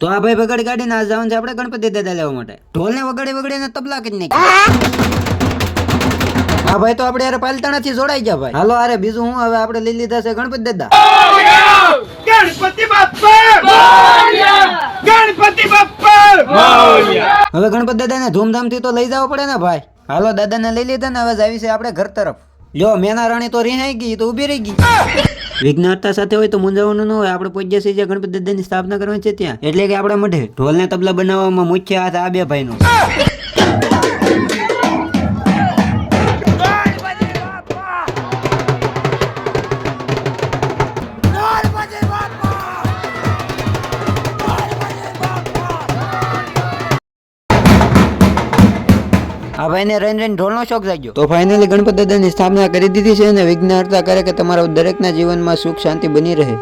તો આ ભાઈ વગાડી કાઢીને આ જવાનું છે આપણે ગણપતિ દાદા લેવા માટે. ઢોલને વગાડી વગાડીને તબલા કરી નાખી. હા ભાઈ તો આપણે યાર પાલતાણાથી જોડાઈ ગયા ભાઈ. હાલો, અરે બીજું હું હવે આપણે લઈ લીધા છે ગણપતિ દાદા. ગણપતિ બાપ્પા ગણપતિ બાપ્પા હવે ગણપતિ દાદાને ધૂમધામથી તો લઈ જવો પડે ને ભાઈ. હાલો, દાદાને લઈ લીધા ને હવે જાવી છે આપણે ઘર તરફ. લ્યો, મેના રાણી તો રિહાઈ ગઈ, તો ઊભી રહી ગઈ. વિઘ્નહર્તા સાથે હોય તો મૂંઝાવાનું ન હોય, આપણે પહોંચ્યા છીએ જ્યાં ગણપતિ દાદાની સ્થાપના કરવાની છે ત્યાં. એટલે કે આપણા મઢે. ઢોલને તબલા બનાવવામાં મુખ્ય હાથ આ બે ભાઈનો. આ ભાઈને રહીને રહીને ઢોલનો શોખ જાગ્યો. તો ફાઇનલી ગણપત દાદાની સ્થાપના કરી દીધી છે અને વિઘ્નહર્તા કરે કે તમારા દરેકના જીવનમાં સુખ શાંતિ બની રહે.